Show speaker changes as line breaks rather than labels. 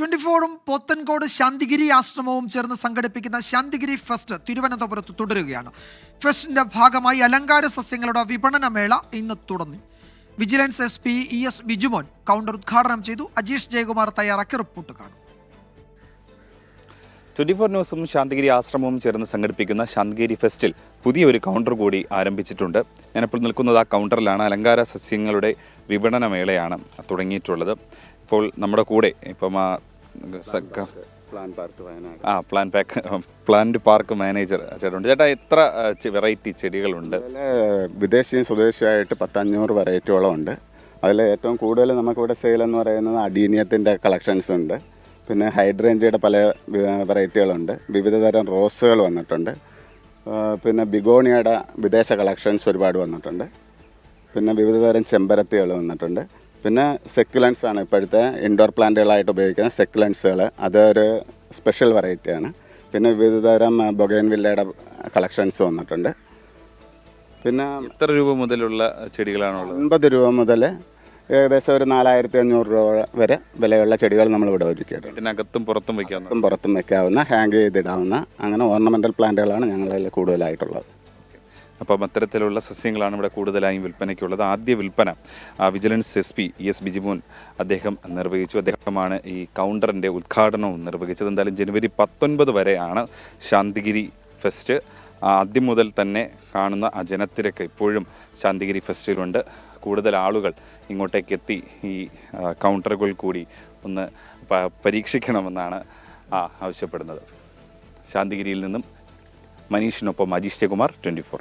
Twenty ഫോറും പോത്തൻകോട് ശാന്തിഗിരി ആശ്രമവും ചേർന്ന് സംഘടിപ്പിക്കുന്ന ശാന്തിഗിരി ഫെസ്റ്റ് തിരുവനന്തപുരത്ത് തുടരുകയാണ്. ഫെസ്റ്റിന്റെ ഭാഗമായി അലങ്കാര സസ്യങ്ങളുടെ വിപണന മേള ഇന്ന് തുടങ്ങി. Vigilance S P E S Bijumon counter ഉദ്ഘാടനം ചെയ്തു. അജീഷ് ജയകുമാർ തയ്യാറാക്കിയ റിപ്പോർട്ട് കാണും.
ട്വന്റി ഫോർ ന്യൂസും ശാന്തിഗിരി ആശ്രമവും ചേർന്ന് സംഘടിപ്പിക്കുന്ന ശാന്തിഗിരി ഫെസ്റ്റിൽ പുതിയൊരു കൗണ്ടർ കൂടി ആരംഭിച്ചിട്ടുണ്ട്. ഞാനിപ്പോൾ നിൽക്കുന്നത് ആ കൗണ്ടറിലാണ്. അലങ്കാര സസ്യങ്ങളുടെ വിപണന മേളയാണ് തുടങ്ങിയിട്ടുള്ളത്. ഇപ്പോൾ നമ്മുടെ കൂടെ ഇപ്പം ആ
plan
pack plant park manager ചേട്ടനുണ്ട്. ചേട്ടാ എത്ര വെറൈറ്റി ചെടികളുണ്ട്?
വിദേശിയും സ്വദേശിയായിട്ട് പത്തഞ്ഞൂറ് വെറൈറ്റിയോളം ഉണ്ട്. അതിൽ ഏറ്റവും കൂടുതൽ നമുക്കിവിടെ സെയിൽ എന്ന് പറയുന്നത് അഡീനിയത്തിന്റെ കളക്ഷൻസ് ഉണ്ട്. പിന്നെ ഹൈഡ്രേഞ്ചിയുടെ പല വെറൈറ്റികളുണ്ട്. വിവിധതരം റോസുകൾ വന്നിട്ടുണ്ട്. പിന്നെ ബിഗോണിയയുടെ വിദേശ കളക്ഷൻസ് ഒരുപാട് വന്നിട്ടുണ്ട്. പിന്നെ വിവിധതരം ചെമ്പരത്തികൾ വന്നിട്ടുണ്ട്. പിന്നെ സെക്കുലൻസ് ആണ് ഇപ്പോഴത്തെ ഇൻഡോർ പ്ലാന്റുകളായിട്ട് ഉപയോഗിക്കുന്ന സെക്കുലൻസുകൾ അതൊരു സ്പെഷ്യൽ വെറൈറ്റിയാണ് പിന്നെ വിവിധ തരം ബൊഗൈൻ വില്ലയുടെ കളക്ഷൻസ് വന്നിട്ടുണ്ട്. പിന്നെ
എത്ര രൂപ മുതലുള്ള ചെടികളാണുള്ളത്?
അൻപത് രൂപ മുതൽ ഏകദേശം ഒരു നാലായിരത്തി അഞ്ഞൂറ് രൂപ വരെ വിലയുള്ള ചെടികൾ നമ്മൾ ഇവിടെ ഒരുക്കിയിട്ടുണ്ട്.
വീട്ടിനകത്തും പുറത്തും വയ്ക്കാവുന്ന
പുറത്തും വയ്ക്കാവുന്ന ഹാങ് ചെയ്തിടാവുന്ന അങ്ങനെ ഓർണമെന്റൽ പ്ലാന്റുകളാണ് ഞങ്ങളതിൽ കൂടുതലായിട്ടുള്ളത്.
അപ്പം അത്തരത്തിലുള്ള സസ്യങ്ങളാണ് ഇവിടെ കൂടുതലായും വിൽപ്പനയ്ക്കുള്ളത്. ആദ്യ വിൽപ്പന vigilance S P S Bijimon അദ്ദേഹം നിർവഹിച്ചു. അദ്ദേഹമാണ് ഈ കൗണ്ടറിന്റെ ഉദ്ഘാടനവും നിർവഹിച്ചത്. എന്തായാലും ജനുവരി പത്തൊൻപത് വരെയാണ് ശാന്തിഗിരി ഫെസ്റ്റ്. ആദ്യം മുതൽ തന്നെ കാണുന്ന ആ ജനത്തിരക്ക് ഇപ്പോഴും ശാന്തിഗിരി ഫെസ്റ്റിലുണ്ട്. കൂടുതൽ ആളുകൾ ഇങ്ങോട്ടേക്ക് എത്തി ഈ കൗണ്ടറുകൾ കൂടി ഒന്ന് പരീക്ഷിക്കണമെന്നാണ് ആവശ്യപ്പെടുന്നത്. ശാന്തിഗിരിയിൽ നിന്നും മനീഷിനൊപ്പം അജീഷ് ജയകുമാർ ട്വന്റി ഫോർ.